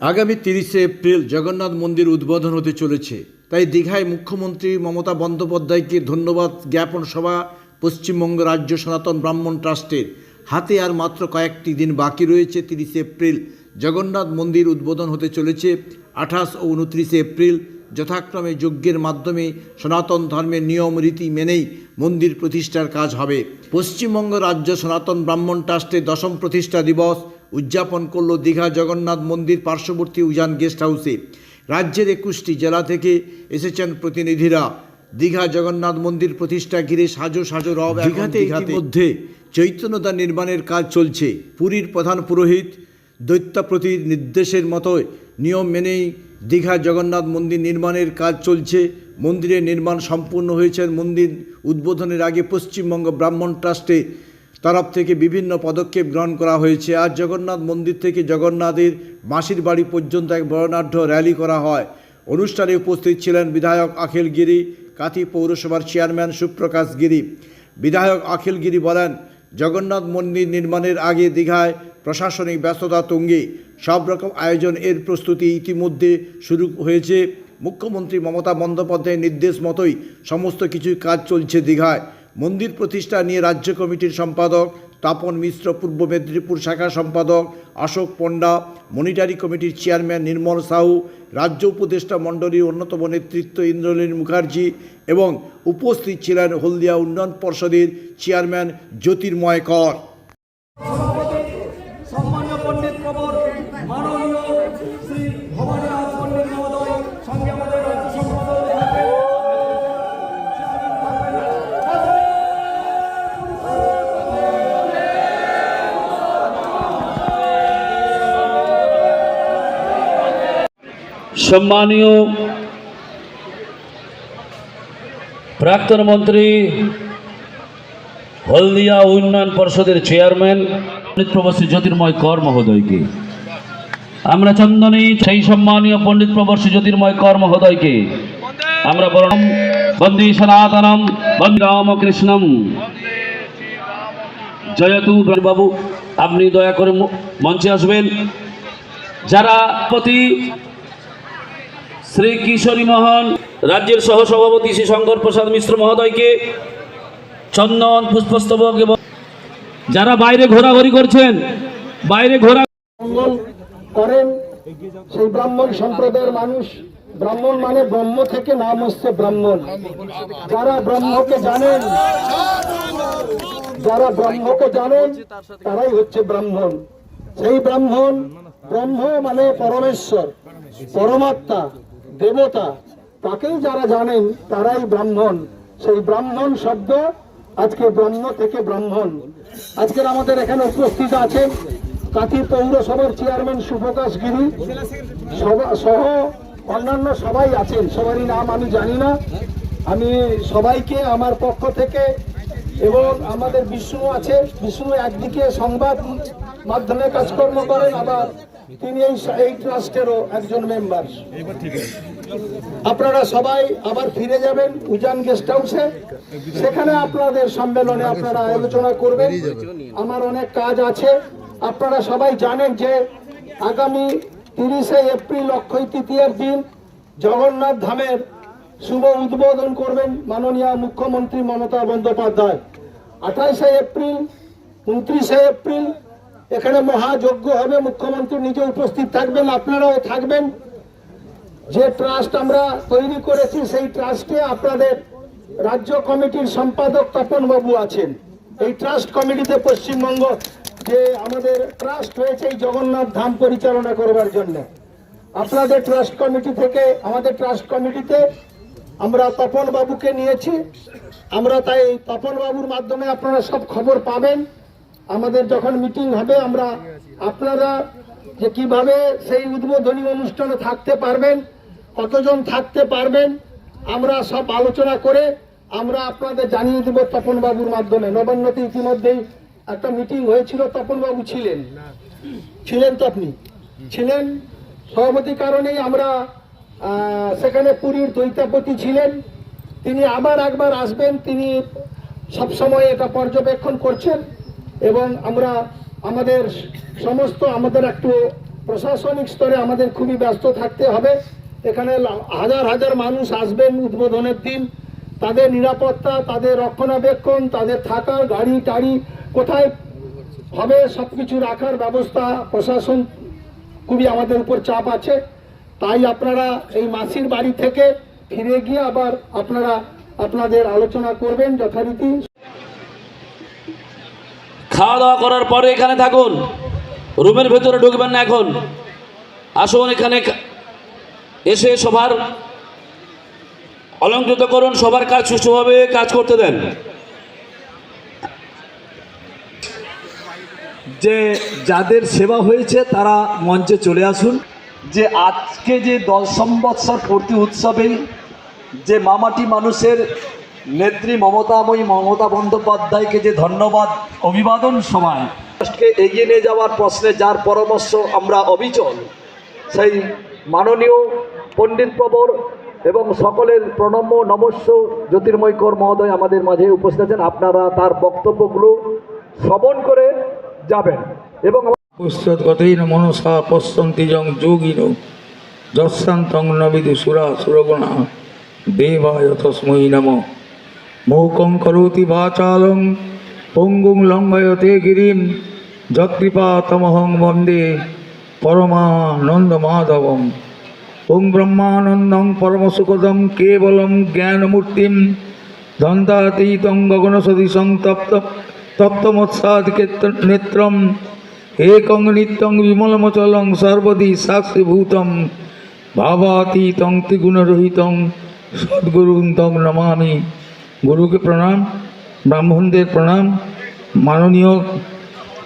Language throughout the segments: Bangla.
আগামী তিরিশে এপ্রিল জগন্নাথ মন্দির উদ্বোধন হতে চলেছে। তাই দীঘায় মুখ্যমন্ত্রী মমতা বন্দ্যোপাধ্যায়কে ধন্যবাদ জ্ঞাপন সভা পশ্চিমবঙ্গ রাজ্য সনাতন ব্রাহ্মণ ট্রাস্টের। হাতে আর মাত্র কয়েকটি দিন বাকি রয়েছে তিরিশে এপ্রিল। জগন্নাথ মন্দির উদ্বোধন হতে চলেছে আঠাশ ও উনত্রিশে এপ্রিল। যথাক্রমে যজ্ঞের মাধ্যমে সনাতন ধর্মের নিয়ম রীতি মেনেই মন্দির প্রতিষ্ঠার কাজ হবে। পশ্চিমবঙ্গ রাজ্য সনাতন ব্রাহ্মণ ট্রাস্টের দশম প্রতিষ্ঠা দিবস উদযাপন করল দীঘা জগন্নাথ মন্দির পার্শ্ববর্তী উজান গেস্ট হাউসে। রাজ্যের একুশটি জেলা থেকে এসেছেন প্রতিনিধিরা। দীঘা জগন্নাথ মন্দির প্রতিষ্ঠা ঘিরে সাজো সাজো রব দীঘাতে ইতিমধ্যে চৈতন্যদা নির্মাণের কাজ চলছে। পুরীর প্রধান পুরোহিত দৈত্যাপ্রতির নির্দেশের মতো নিয়ম মেনেই দীঘা জগন্নাথ মন্দির নির্মাণের কাজ চলছে। মন্দিরের নির্মাণ সম্পূর্ণ হয়েছে মন্দির উদ্বোধনের আগে পশ্চিমবঙ্গ ব্রাহ্মণ ট্রাস্টে। তরফ থেকে বিভিন্ন পদক্ষেপ গ্রহণ করা হয়েছে। আর জগন্নাথ মন্দির থেকে জগন্নাথের মাসির বাড়ি পর্যন্ত এক বর্ণাঢ্য র্যালি করা হয়। অনুষ্ঠানে উপস্থিত ছিলেন বিধায়ক আখিল গিরি, কাথি পৌরসভার চেয়ারম্যান সুপ্রকাশ গিরি। বিধায়ক আখিল গিরি বলেন, জগন্নাথ মন্দির নির্মাণের আগে দীঘায় প্রশাসনিক ব্যস্ততা তুঙ্গে। সব রকম আয়োজন এর প্রস্তুতি ইতিমধ্যে শুরু হয়েছে। মুখ্যমন্ত্রী মমতা বন্দ্যোপাধ্যায়ের নির্দেশ মতোই সমস্ত কিছুই কাজ চলছে দীঘায়। মন্দির প্রতিষ্ঠা নিয়ে রাজ্য কমিটির সম্পাদক, তাপন মিশ্র পূর্ব মেদিনীপুর শাখা সম্পাদক, Ashok Panda, monitory committee chairman Nirmal Sahu, রাজ্য উপদেষ্টা মণ্ডলীর অন্যতম নেতৃত্ব ইন্দ্রলীন মুখার্জি এবং উপস্থিত ছিলেন হলদিয়া উন্নয়ন পর্ষদের চেয়ারম্যান জ্যোতির্ময় কর। সম্মানীয় প্রাক্তন মন্ত্রী হলদিয়া উন্নয়ন পর্ষদের চেয়ারম্যান, পণ্ডিত প্রবাসী জ্যোতির্ময় কর মহোদয়কে। আমরা চন্দনী, সেই সম্মানীয় পণ্ডিত প্রবাসী জ্যোতির্ময় কর মহোদয়কে। আমরা বরণম বন্দী সনাতনম, বন্দী রামকৃষ্ণম। জয়তু বাবু আপনি দয়া করে মঞ্চে আসবেন। যারা প্রতি শ্রী কিশোরী মোহন রাজ্যের সহসভাপতি শ্রী শঙ্কর প্রসাদ মিশ্র মহোদয়কে চন্দন, পুষ্পস্তবক এবং যারা বাইরে ঘোরাঘুরি করছেন, বাইরে ঘোরা করেন সেই ব্রাহ্মণ সম্প্রদায়ের মানুষ। ব্রাহ্মণ মানে ব্রহ্ম থেকে নাম হচ্ছে ব্রাহ্মণ। যারা ব্রহ্মকে জানেন, যারা ব্রহ্মকে জানেন, তারাই হচ্ছে ব্রাহ্মণ। সেই ব্রাহ্মণ, ব্রহ্ম মানে পরমেশ্বর, পরমাত্মা। দেবতা, তাকেই যারা জানেন তারাই ব্রাহ্মণ। সেই ব্রাহ্মণ শব্দ আজকে ব্রহ্ম থেকে ব্রাহ্মণ। আজকের আমাদের এখানে উপস্থিত আছেন কাঁথি পৌরসভার চেয়ারম্যান সুপ্রকাশ গিরি। সহ অন্যান্য সবাই আছেন, সবারই নাম আমি জানি না। আমি সবাইকে আমার পক্ষ থেকে এবং আমাদের বিষ্ণু আছে, বিষ্ণু একদিকে সংবাদ মাধ্যমে কাজকর্ম করেন, আবার তিনি এই এই ট্রাস্টেরও একজন মেম্বার আপনারা সবাই আবার ফিরে যাবেন উজান গেস্ট হাউসে। সেখানে আপনাদের সম্মেলনে আপনারা আলোচনা করবেন। আমার অনেক কাজ আছে। আপনারা সবাই জানেন যে আগামী তিরিশে এপ্রিল অক্ষয় তৃতীয়ার দিন জগন্নাথ ধামের শুভ উদ্বোধন করবেন মাননীয় মুখ্যমন্ত্রী মমতা বন্দ্যোপাধ্যায়। আঠাইশে এপ্রিল, উনত্রিশে এপ্রিল এখানে মহাযজ্ঞ হবে, মুখ্যমন্ত্রী নিজে উপস্থিত থাকবেন, আপনারাও থাকবেন। যে ট্রাস্ট আমরা তৈরি করেছি, সেই ট্রাস্টে আপনাদের রাজ্য কমিটির সম্পাদক তপন বাবু আছেন। এই ট্রাস্ট কমিটিতে পশ্চিমবঙ্গ যে আমাদের ট্রাস্ট হয়েছে এই জগন্নাথ ধাম পরিচালনা করবার জন্য। আপনাদের ট্রাস্ট কমিটি থেকে, আমাদের ট্রাস্ট কমিটিতে আমরা তপন বাবুকে নিয়েছি। আমরা তাই তপন বাবুর মাধ্যমে আপনারা সব খবর পাবেন। আমাদের যখন মিটিং হবে, আমরা আপনারা যে কীভাবে সেই উদ্বোধনী অনুষ্ঠানে থাকতে পারবেন, কতজন থাকতে পারবেন, আমরা সব আলোচনা করে আমরা আপনাদের জানিয়ে দেব তপন বাবুর মাধ্যমে। নবান্নতে ইতিমধ্যেই একটা মিটিং হয়েছিল তপন বাবু ছিলেন। ছিলেন তো আপনি? ছিলেন। সভাপতি কারণেই আমরা সেখানে পুরীর দৈতাপতি ছিলেন। তিনি আবার একবার আসবেন, তিনি সবসময় এটা পর্যবেক্ষণ করছেন। এবং আমরা আমাদের সমস্ত আমাদের একটু প্রশাসনিক স্তরে আমাদের খুবই ব্যস্ত থাকতে হবে। এখানে হাজার হাজার মানুষ আসবেন উদ্বোধনের দিন। তাদের নিরাপত্তা, তাদের রক্ষণাবেক্ষণ, তাদের থাকার গাড়ি, টাড়ি কোথায় হবে সব কিছু রাখার ব্যবস্থা প্রশাসন খুবই আমাদের উপর চাপ আছে। তাই আপনারা এই মাসির বাড়ি থেকে ফিরে গিয়ে আবার আপনারা আপনাদের আলোচনা করবেন যথারীতি। খাওয়া দাওয়া করার পরে এখানে থাকুন। রুমের ভেতরে ঢুকবেন না এখন। আসুন এখানে এসে সবার অলঙ্কৃত করুন, সবার কাজ সুষ্ঠুভাবে কাজ করতে দেন। যে যাদের সেবা হয়েছে, তারা মঞ্চে চলে আসুন। যে আজকে যে দশ সম্বৎসর পূর্তি উৎসবে যে মামাটি মানুষের নেত্রী মমতাময়ী মমতা বন্দ্যোপাধ্যায়কে যে ধন্যবাদ, অভিবাদন সময়। রাষ্ট্রকে এগিয়ে নিয়ে যাওয়ার প্রশ্নে যার পরামর্শ আমরা অবিচল, সেই মাননীয় পণ্ডিত প্রবর এবং সকলের প্রণম্য নমস্য জ্যোতির্ময় কর মহোদয় আমাদের মাঝে উপস্থিত আছেন। আপনারা তার বক্তব্যগুলো শ্রবণ করে যাবেন এবং মনসা পশ্যন্তি যং যোগিন যশান্তং নবিদু সুরা সুরগুণা। দেবায় তস্মৈ নম। মৌকং করোতি বাচালং পঙ্গুং লঙ্ঘয়তে গিরিম, যৎকৃপা তমহং বন্দে পরমানন্দ মাধবম ওং ব্রহ্মানন্দং পরমসুখদম কেবলম জ্ঞানমূর্তিম, দন্তাতীতং গগনসদৃশং তপ্ত তপ্তমৎসাদিকে নেত্রম একং নিত্যং বিমলমচলং সর্বদি সাক্ষীভূতম, ভাবাতীতং ত্রিগুণরহিতং সদ্গুরুং তং নমামি। গুরুকে প্রণাম, ব্রাহ্মণদের প্রণাম, মাননীয়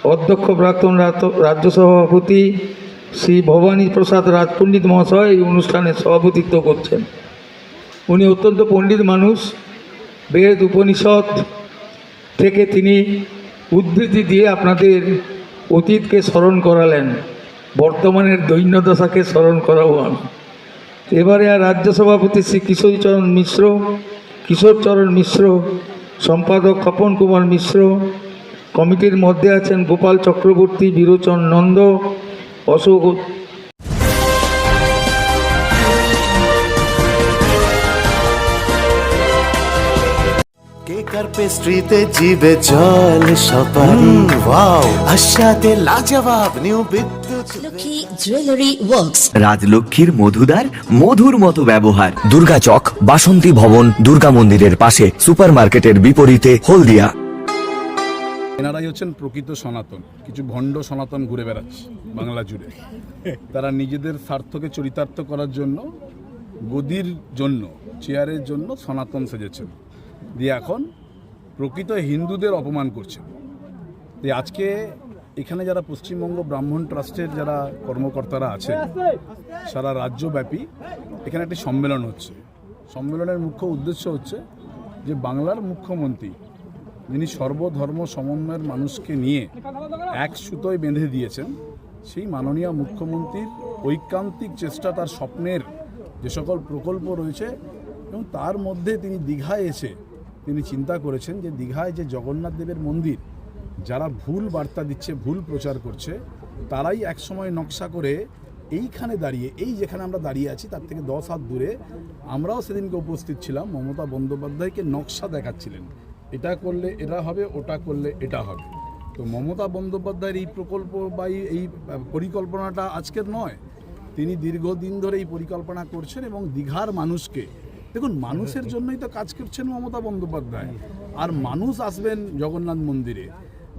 অধ্যক্ষ প্রাক্তন রাজ্য সভাপতি শ্রী ভবানী প্রসাদ রাজপণ্ডিত মহাশয় এই অনুষ্ঠানে সভাপতিত্ব করছেন। উনি অত্যন্ত পণ্ডিত মানুষ। বেদ, উপনিষদ থেকে তিনি উদ্ধৃতি দিয়ে আপনাদের অতীতকে স্মরণ করালেন। বর্তমানের দৈন্যদশাকে স্মরণ করাবো আমি। এবারে আর রাজ্য সভাপতি শ্রী কিশোরচরণ মিশ্র কিশোরচরণ মিশ্র সম্পাদক খপন কুমার মিশ্র কমিটির মধ্যে আছেন গোপাল চক্রবর্তী বিরোচন নন্দ অশোক কেকার পেস্ট্রিতে জিবে জল সপারি? ওয়াও। আশাতে লাজবাব new Bidyut. Lakshmi jewellery works রাজলক্ষ্মীর মধুদার মধুর মতো ব্যবহার। দুর্গা চক বাসন্তী ভবন দুর্গা মন্দিরের পাশে সুপারমার্কেটের বিপরীতে হলদিয়া। এনারাই হচ্ছেন প্রকৃত সনাতন। কিছু ভণ্ড সনাতন ঘুরে বেড়াচ্ছে বাংলা জুড়ে। তারা নিজেদের স্বার্থকে চরিতার্থ করার জন্য গদির জন্য চেয়ারের জন্য সনাতন সেজেছেন। দিয়ে এখন প্রকৃত হিন্দুদের অপমান করছেন দিয়ে আজকে এখানে যারা পশ্চিমবঙ্গ ব্রাহ্মণ ট্রাস্টের যারা কর্মকর্তারা আছেন, সারা রাজ্যব্যাপী এখানে একটি সম্মেলন হচ্ছে। সম্মেলনের মুখ্য উদ্দেশ্য হচ্ছে যে বাংলার মুখ্যমন্ত্রী যিনি সর্বধর্ম সমন্বয়ের মানুষকে নিয়ে এক সুতোয় বেঁধে দিয়েছেন, সেই মাননীয় মুখ্যমন্ত্রীর ঐকান্তিক চেষ্টা, তার স্বপ্নের যে সকল প্রকল্প রয়েছে এবং তার মধ্যে তিনি দীঘায় এসে তিনি চিন্তা করেছেন যে দীঘায় যে জগন্নাথ দেবের মন্দির, যারা ভুল বার্তা দিচ্ছে, ভুল প্রচার করছে, তারাই একসময় নকশা করে এইখানে দাঁড়িয়ে, এই যেখানে আমরা দাঁড়িয়ে আছি, তার থেকে দশ হাত দূরে, আমরাও সেদিনকে উপস্থিত ছিলাম, মমতা বন্দ্যোপাধ্যায়কে নকশা দেখাচ্ছিলেন। এটা করলে এটা হবে, ওটা করলে এটা হবে। তো মমতা বন্দ্যোপাধ্যায়ের এই প্রকল্প বা এই- পরিকল্পনাটা আজকের নয়। তিনি দীর্ঘদিন ধরে এই পরিকল্পনা করছেন এবং দীঘার মানুষকে দেখুন মানুষের জন্যই তো কাজ করছেন মমতা বন্দ্যোপাধ্যায়। আর মানুষ আসবেন জগন্নাথ মন্দিরে।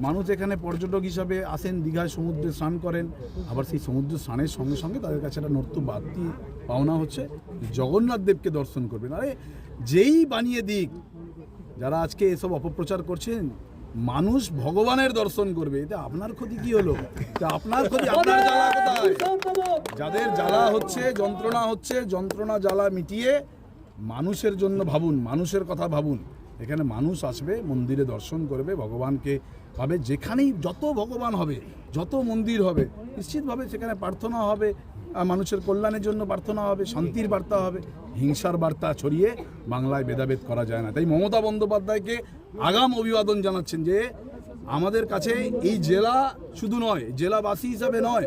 মানুষ এখানে পর্যটক হিসাবে আসেন দীঘায় সমুদ্রে স্নান করেন। আবার সেই সমুদ্র স্নানের সঙ্গে সঙ্গে তাদের কাছে একটা নর্ত বাড়তি পাওনা হচ্ছে। জগন্নাথ দেবকে দর্শন করবেন। আরে যেই বানিয়ে দিক যারা আজকে এসব অপপ্রচার করছেন মানুষ ভগবানের দর্শন করবে। এটা আপনার ক্ষতি কি হলো? তা আপনার ক্ষতি আপনার জ্বালা কোথায়? যাদের জ্বালা হচ্ছে যন্ত্রণা হচ্ছে যন্ত্রণা জ্বালা মিটিয়ে মানুষের জন্য ভাবুন, মানুষের কথা ভাবুন। এখানে মানুষ আসবে, মন্দিরে দর্শন করবে, ভগবানকে পাবে, যেখানেই যত ভগবান হবে, যত মন্দির হবে, নিশ্চিতভাবে সেখানে প্রার্থনা হবে মানুষের কল্যাণের জন্য প্রার্থনা হবে, শান্তির বার্তা হবে, হিংসার বার্তা ছড়িয়ে বাংলায় ভেদাভেদ করা যায় না। তাই মমতা বন্দ্যোপাধ্যায়কে আগাম অভিবাদন জানাচ্ছেন যে, আমাদের কাছে এই জেলা শুধু নয়, জেলাবাসী হিসাবে নয়,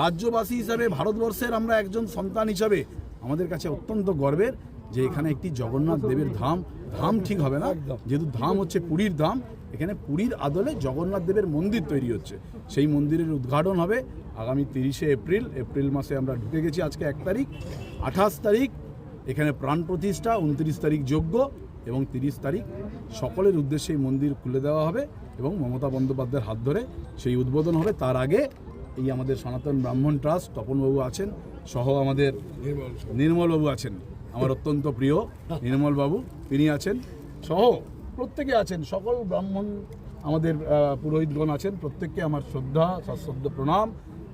রাজ্যবাসী হিসাবে, ভারতবর্ষের আমরা একজন সন্তান হিসাবে আমাদের কাছে অত্যন্ত গর্বের। যে এখানে একটি জগন্নাথ দেবের ধাম ধাম ঠিক হবে না। যেহেতু ধাম হচ্ছে পুরীর ধাম এখানে পুরীর আদলে জগন্নাথ দেবের মন্দির তৈরি হচ্ছে। সেই মন্দিরের উদ্ঘাটন হবে আগামী তিরিশে এপ্রিল। এপ্রিল মাসে আমরা ঢুকে গেছি আজকে এক তারিখ। আঠাশ তারিখ এখানে প্রাণ প্রতিষ্ঠা উনত্রিশ তারিখ যজ্ঞ এবং তিরিশ তারিখ সকলের উদ্দেশ্যে এই মন্দির খুলে দেওয়া হবে এবং মমতা বন্দ্যোপাধ্যায়ের হাত ধরে সেই উদ্বোধন হবে। তার আগে এই আমাদের সনাতন ব্রাহ্মণ ট্রাস্ট তপনবাবু আছেন সহ আমাদের নির্মলবাবু আছেন। আমার অত্যন্ত প্রিয় নির্মলবাবু তিনি আছেন, সহ প্রত্যেকে আছেন, সকল ব্রাহ্মণ আমাদের পুরোহিতগণ আছেন, প্রত্যেককে আমার শ্রদ্ধা, সশ্রদ্ধ প্রণাম,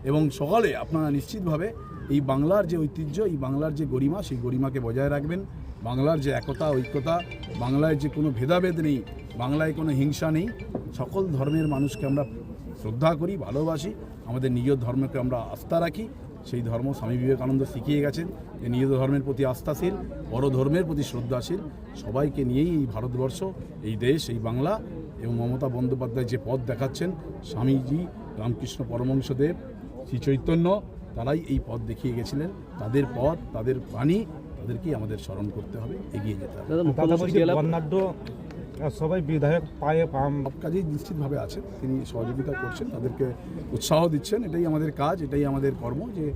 এবং সকলে আপনারা নিশ্চিতভাবে এই বাংলার যে ঐতিহ্য, এই বাংলার যে গরিমা, সেই গরিমাকে বজায় রাখবেন। বাংলার যে একতা, ঐক্যতা, বাংলায় যে কোনো ভেদাভেদ নেই, বাংলায় কোনো হিংসা নেই, সকল ধর্মের মানুষকে আমরা শ্রদ্ধা করি, ভালোবাসি, আমাদের নিজ ধর্মকে আমরা আস্থা রাখি সেই ধর্ম স্বামী বিবেকানন্দ শিখিয়ে গেছেন যে নিজ ধর্মের প্রতি আস্থাশীল বড় ধর্মের প্রতি শ্রদ্ধাশীল সবাইকে নিয়েই এই ভারতবর্ষ এই দেশ এই বাংলা এবং মমতা বন্দ্যোপাধ্যায় যে পথ দেখাচ্ছেন স্বামীজি রামকৃষ্ণ পরমংশদেব শ্রী চৈতন্য তারাই এই পথ দেখিয়ে গেছিলেন। তাদের পথ তাদের বাণী তাদেরকেই আমাদের স্মরণ করতে হবে এগিয়ে যেতে হবে। সবাই বিধায়ক পায়ে পাম। কাজেই নিশ্চিতভাবে আছেন তিনি সহযোগিতা করছেন তাদেরকে উৎসাহ দিচ্ছেন। এটাই আমাদের কাজ এটাই আমাদের কর্ম যে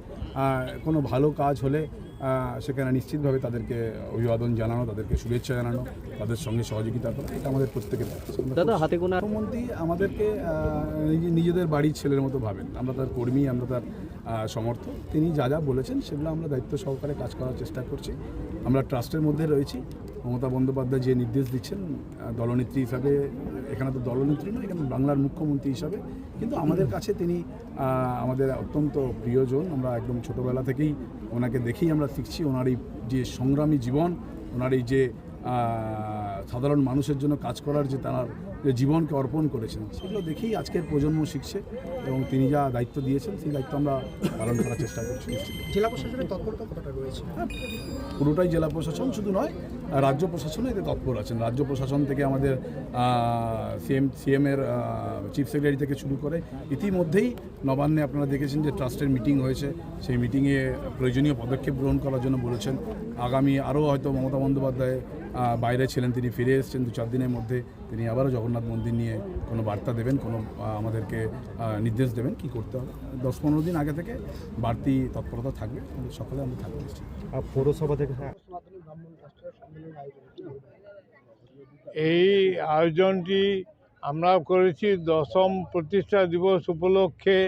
কোনো ভালো কাজ হলে সেখানে নিশ্চিতভাবে তাদেরকে অভিবাদন জানানো তাদেরকে শুভেচ্ছা জানানো তাদের সঙ্গে সহযোগিতা করা এটা আমাদের প্রত্যেকের দাদা হাতে কোনো মুখ্যমন্ত্রী আমাদেরকে নিজে- নিজেদের বাড়ির ছেলের মতো ভাবেন। আমরা তার কর্মী আমরা তার সমর্থক। তিনি যা যা বলেছেন সেগুলো আমরা দায়িত্ব সহকারে কাজ করার চেষ্টা করছি। আমরা ট্রাস্টের মধ্যে রয়েছি। মমতা বন্দ্যোপাধ্যায় যে নির্দেশ দিচ্ছেন দলনেত্রী হিসাবে এখানে তো দলনেত্রী নয় এখানে বাংলার মুখ্যমন্ত্রী হিসাবে কিন্তু আমাদের কাছে তিনি আমাদের অত্যন্ত প্রিয়জন আমরা একদম ছোটোবেলা থেকেই ওনাকে দেখেই আমরা শিখছি ওনার এই যে সংগ্রামী জীবন ওনার এই যে সাধারণ মানুষের জন্য কাজ করার যে তার যে জীবনকে অর্পণ করেছেন সেগুলো দেখেই আজকের প্রজন্ম শিখছে এবং তিনি যা দায়িত্ব দিয়েছেন সেই দায়িত্ব আমরা পালন করার চেষ্টা করছি। জেলা প্রশাসনের তৎপরতা কতটা রয়েছে? পুরোটাই জেলা প্রশাসন শুধু নয় রাজ্য প্রশাসনও এতে তৎপর আছেন। রাজ্য প্রশাসন থেকে আমাদের সিএম সিএমের চিফ সেক্রেটারি থেকে শুরু করে ইতিমধ্যেই নবান্নে আপনারা দেখেছেন যে ট্রাস্টের মিটিং হয়েছে। সেই মিটিংয়ে প্রয়োজনীয় পদক্ষেপ গ্রহণ করার জন্য বলেছেন। আগামী আরও হয়তো মমতা বন্দ্যোপাধ্যায় বাইরে ছিলেন, তিনি ফিরে এসেছেন দু চার দিনের মধ্যে। তিনি আবারও জগন্নাথ মন্দির নিয়ে কোনো বার্তা দেবেন, কোনো আমাদেরকে নির্দেশ দেবেন কি করতে হবে। দশ পনেরো দিন আগে থেকে বাড়তি তৎপরতা থাকবে। সকলে আমরা নিশ্চয়ই পৌরসভা থেকে এই আয়োজনটি আমরা করেছি দশম প্রতিষ্ঠা দিবস উপলক্ষে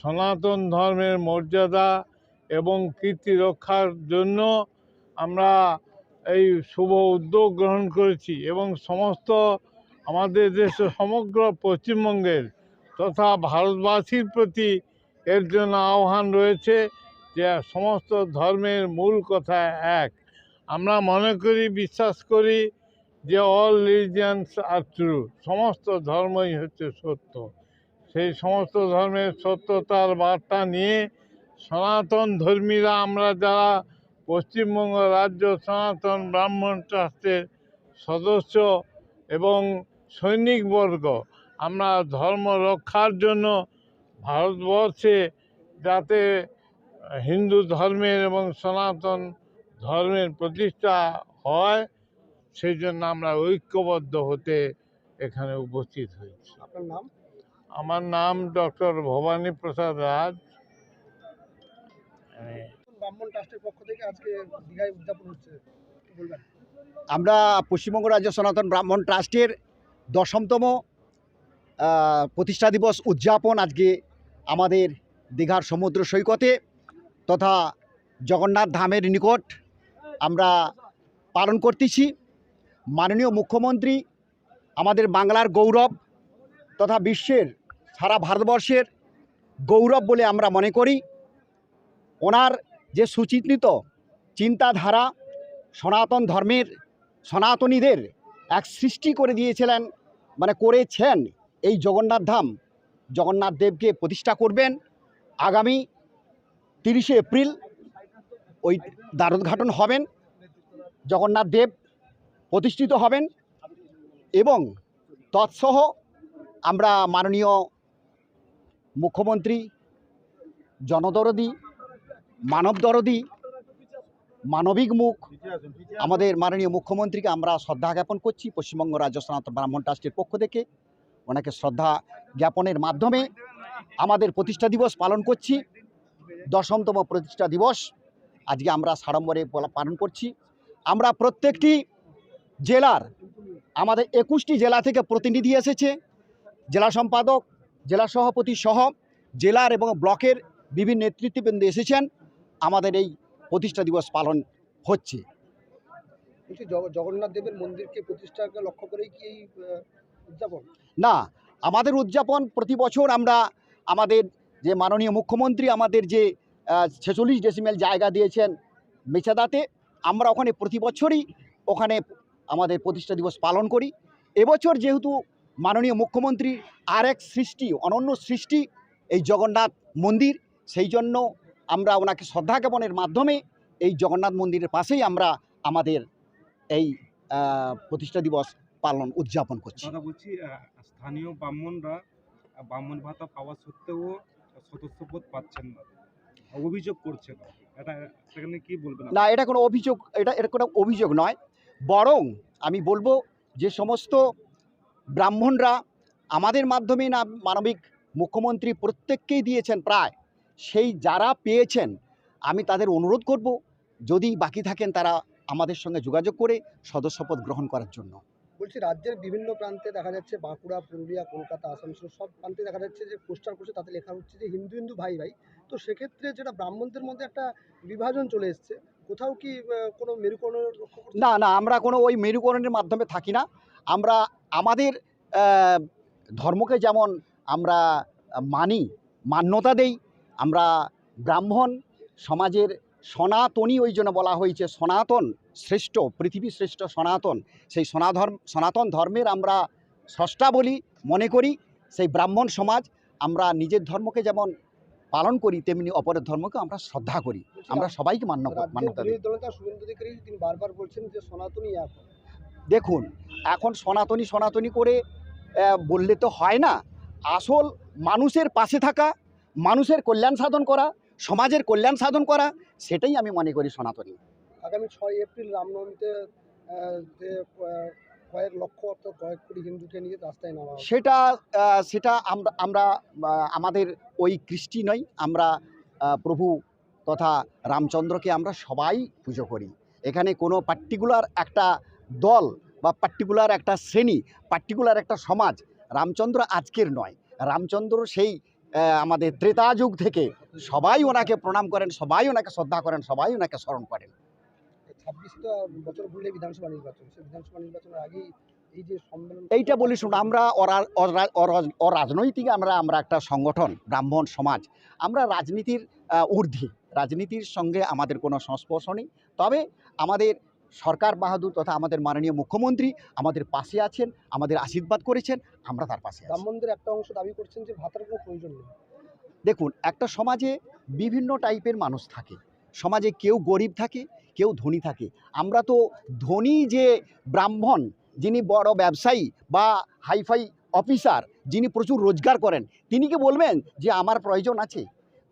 সনাতন ধর্মের মর্যাদা এবং কীর্তি রক্ষার জন্য আমরা এই শুভ উদ্যোগ গ্রহণ করেছি এবং সমস্ত আমাদের দেশের সমগ্র পশ্চিমবঙ্গের তথা ভারতবাসীর প্রতি এর জন্য আহ্বান রয়েছে যে সমস্ত ধর্মের মূল কথা এক। আমরা মনে করি, বিশ্বাস করি যে অল রিলিজিয়ানস আর ট্রু সমস্ত ধর্মই হচ্ছে সত্য। সেই সমস্ত ধর্মের সত্যতার বার্তা নিয়ে সনাতন ধর্মীরা আমরা যারা পশ্চিমবঙ্গ রাজ্য সনাতন ব্রাহ্মণ ট্রাস্টের সদস্য এবং সৈনিকবর্গ আমরা ধর্ম রক্ষার জন্য ভারতবর্ষে যাতে হিন্দু ধর্মের এবং সনাতন ধর্মের প্রতিষ্ঠা হয় সেই জন্য আমরা ঐক্যবদ্ধ হতে এখানে উপস্থিত হয়েছি। আপনার নাম? আমার নাম ডক্টর ভবানী প্রসাদ রাজ। ব্রাহ্মণ ট্রাস্টের পক্ষ থেকে আজকে দীঘায় উদযাপন হচ্ছে বলবেন? আমরা পশ্চিমবঙ্গ রাজ্য সনাতন ব্রাহ্মণ ট্রাস্টের দশমতম প্রতিষ্ঠা দিবস উদযাপন আজকে আমাদের দীঘার সমুদ্র সৈকতে তথা জগন্নাথ ধামের নিকট আমরা পালন করতেছি। মাননীয় মুখ্যমন্ত্রী, আমাদের বাংলার গৌরব তথা বিশ্বের সারা ভারতবর্ষের গৌরব বলে আমরা মনে করি। ওনার যে সুচিন্তিত চিন্তাধারা সনাতন ধর্মের সনাতনীদের এক সৃষ্টি করে দিয়েছিলেন মানে করেছেন এই জগন্নাথ ধাম, জগন্নাথ দেবকে প্রতিষ্ঠা করবেন আগামী তিরিশে এপ্রিল ওই দ্বারোদ্ঘাটন হবেন। জগন্নাথ দেব প্রতিষ্ঠিত হবেন এবং তৎসহ আমরা মাননীয় মুখ্যমন্ত্রী, জনদরদি, মানবদরদি, মানবিক মুখ, আমাদের মাননীয় মুখ্যমন্ত্রীকে আমরা শ্রদ্ধা জ্ঞাপন করছি। পশ্চিমবঙ্গ রাজ্য সনাতন ব্রাহ্মণ ট্রাস্টের পক্ষ থেকে ওনাকে শ্রদ্ধা জ্ঞাপনের মাধ্যমে আমাদের প্রতিষ্ঠা দিবস পালন করছি। দশমতম প্রতিষ্ঠা দিবস আজকে আমরা সাড়ম্বরে পালন করছি। আমরা প্রত্যেকটি জেলার আমাদের একুশটি জেলা থেকে প্রতিনিধি এসেছে। জেলা সম্পাদক জেলা সভাপতি সহ জেলার এবং ব্লকের বিভিন্ন নেতৃত্ববৃন্দ এসেছেন। আমাদের এই প্রতিষ্ঠা দিবস পালন হচ্ছে। জগন্নাথ দেবের মন্দিরকে প্রতিষ্ঠাকে লক্ষ্য করেই কি এই উদযাপন? না আমাদের উদযাপন প্রতি বছর আমরা আমাদের যে মাননীয় মুখ্যমন্ত্রী আমাদের যে ছেচল্লিশ ডেসিমেল জায়গা দিয়েছেন মেচাদাতে। আমরা ওখানে প্রতি বছরই ওখানে আমাদের প্রতিষ্ঠা দিবস পালন করি। এবছর যেহেতু মাননীয় মুখ্যমন্ত্রী আর এক সৃষ্টি, অনন্য সৃষ্টি এই জগন্নাথ মন্দির, সেই জন্য আমরা ওনাকে শ্রদ্ধা জ্ঞাপনের মাধ্যমে এই জগন্নাথ মন্দিরের পাশেই আমরা আমাদের এই প্রতিষ্ঠা দিবস পালন, উদযাপন করছি। বলছি স্থানীয় ব্রাহ্মণরা, ব্রাহ্মণ ভাতা পাওয়া সত্ত্বেও সদস্যপদ পাচ্ছেন না। অভিযোগ সেখানে কি না, এটা কোনো অভিযোগ, এটা এটা কোনো অভিযোগ নয়। বরং আমি বলব যে সমস্ত ব্রাহ্মণরা আমাদের মাধ্যমে না মানবিক মুখ্যমন্ত্রী প্রত্যেককেই দিয়েছেন প্রায়। সেই যারা পেয়েছেন, আমি তাদের অনুরোধ করব, যদি বাকি থাকেন তারা আমাদের সঙ্গে যোগাযোগ করে সদস্যপদ গ্রহণ করার জন্য। বলছি, রাজ্যের বিভিন্ন প্রান্তে দেখা যাচ্ছে বাঁকুড়া, পুরুলিয়া, কলকাতা, আসানসোল সব প্রান্তে দেখা যাচ্ছে যে পোস্টার করছে, তাতে লেখা হচ্ছে যে হিন্দু হিন্দু ভাই ভাই। তো সেক্ষেত্রে যেটা ব্রাহ্মণদের মধ্যে একটা বিভাজন চলে এসছে, কোথাও কি কোনো মেরুকরণ না না, আমরা কোনো ওই মেরুকরণের মাধ্যমে থাকি না। আমরা, আমাদের ধর্মকে যেমন আমরা মানি, মান্যতা দেই, আমরা ব্রাহ্মণ সমাজের সনাতনী ওই জন্য বলা হয়েছে সনাতন শ্রেষ্ঠ পৃথিবী শ্রেষ্ঠ সনাতন। সেই সনাধর্ম সনাতন ধর্মের আমরা স্রষ্টা বলি মনে করি সেই ব্রাহ্মণ সমাজ আমরা নিজের ধর্মকে যেমন পালন করি তেমনি অপরের ধর্মকে আমরা শ্রদ্ধা করি। আমরা সবাইকে মান্য মান্যতা দিই। বারবার বলছেন যে সনাতনী দেখুন এখন সনাতনী সনাতনী করে বললে তো হয় না। আসল মানুষের পাশে থাকা মানুষের কল্যাণ সাধন করা সমাজের কল্যাণ সাধন করা সেটাই আমি মনে করি সনাতনী। আগামী ছয় এপ্রিল রামনবমীতে যে কয়েক লক্ষ অর্থাৎ কয়েক কোটি হিন্দুকে নিয়ে রাস্তায় নামা সেটা সেটা আমরা আমরা আমাদের ওই কৃষ্টি নই আমরা প্রভু তথা রামচন্দ্রকে আমরা সবাই পুজো করি। এখানে কোনো পার্টিকুলার একটা দল বা পার্টিকুলার একটা শ্রেণি পার্টিকুলার একটা সমাজ রামচন্দ্র আজকের নয়। রামচন্দ্র সেই আমাদের ত্রেতা যুগ থেকে সবাই ওনাকে প্রণাম করেন সবাই ওনাকে শ্রদ্ধা করেন সবাই ওনাকে স্মরণ করেন। ছাব্বিশটা বছর ঘুরলে বিধানসভা নির্বাচন সেই বিধানসভা নির্বাচনের আগেই এই যে সম্মেলন এইটা বলি শুনুন আমরা অরা- অরা- অরাজনৈতিক আমরা আমরা একটা সংগঠন ব্রাহ্মণ সমাজ। আমরা রাজনীতির ঊর্ধ্বে। রাজনীতির সঙ্গে আমাদের কোনো সংস্পর্শ নেই। তবে আমাদের সরকার বাহাদুর তথা আমাদের মাননীয় মুখ্যমন্ত্রী আমাদের পাশে আছেন আমাদের আশীর্বাদ করেছেন আমরা তার পাশে আছি। ব্রাহ্মণদের একটা অংশ দাবি করছেন যে ভাতার কোনো প্রয়োজন নেই। দেখুন একটা সমাজে বিভিন্ন টাইপের মানুষ থাকে। সমাজে কেউ গরিব থাকে কেউ ধনী থাকে। আমরা তো ধনী যে ব্রাহ্মণ যিনি বড় ব্যবসায়ী বা হাইফাই অফিসার যিনি প্রচুর রোজগার করেন তিনি কি বলবেন যে আমার প্রয়োজন আছে?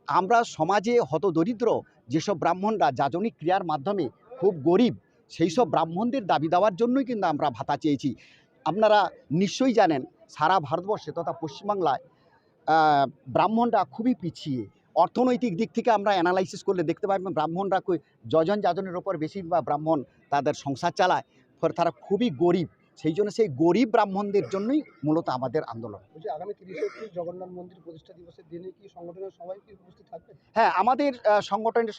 আমরা সমাজে হতদরিদ্র যেসব ব্রাহ্মণরা যাজনিক ক্রিয়ার মাধ্যমে খুব গরিব সেই সব ব্রাহ্মণদের দাবি দেওয়ার জন্যই কিন্তু আমরা ভাতা চেয়েছি। আপনারা নিশ্চয়ই জানেন সারা ভারতবর্ষে তথা পশ্চিমবাংলায় ব্রাহ্মণরা খুবই পিছিয়ে। অর্থনৈতিক দিক থেকে আমরা অ্যানালাইসিস করলে দেখতে পাবেন ব্রাহ্মণরা যজন যাজনের ওপর বেশি বা ব্রাহ্মণ তাদের সংসার চালায় ফলে তারা খুবই গরিব। সেই জন্য সেই গরিব ব্রাহ্মণদের জন্যই মূলত আমাদের আন্দোলন। আগামী তিরিশে জগন্নাথ মন্দির প্রতিষ্ঠা দিবসের দিনে কি সংগঠনের সবাই কি উপস্থিত থাকবেন হ্যাঁ আমাদের সংগঠনের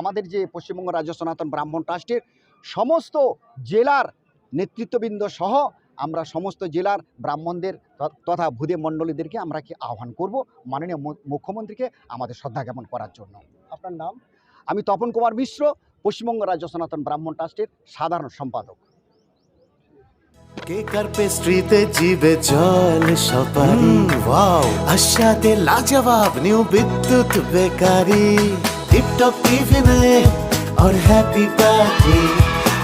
আমাদের যে পশ্চিমবঙ্গ রাজ্য সনাতন ব্রাহ্মণ ট্রাস্টের সমস্ত জেলার নেতৃত্ববৃন্দ সহ আমরা সমস্ত জেলার ব্রাহ্মণদের ত- তথা ভূদেব মণ্ডলীদেরকে আমরা কি আহ্বান করব মাননীয় মু- মুখ্যমন্ত্রীকে আমাদের শ্রদ্ধা জ্ঞাপন করার জন্য আপনার নাম আমি তপন কুমার মিশ্র পশ্চিমবঙ্গ রাজ্য সনাতন ব্রাহ্মণ ট্রাস্টের সাধারণ সম্পাদক কেকার পেস্ট্রিতে জিবে জল সপারি ওয়াও আশাতে লাজবাব নিউ বিদ্যুৎ বেকারি টিপটপ টিফিনে और हैप्पी पार्टी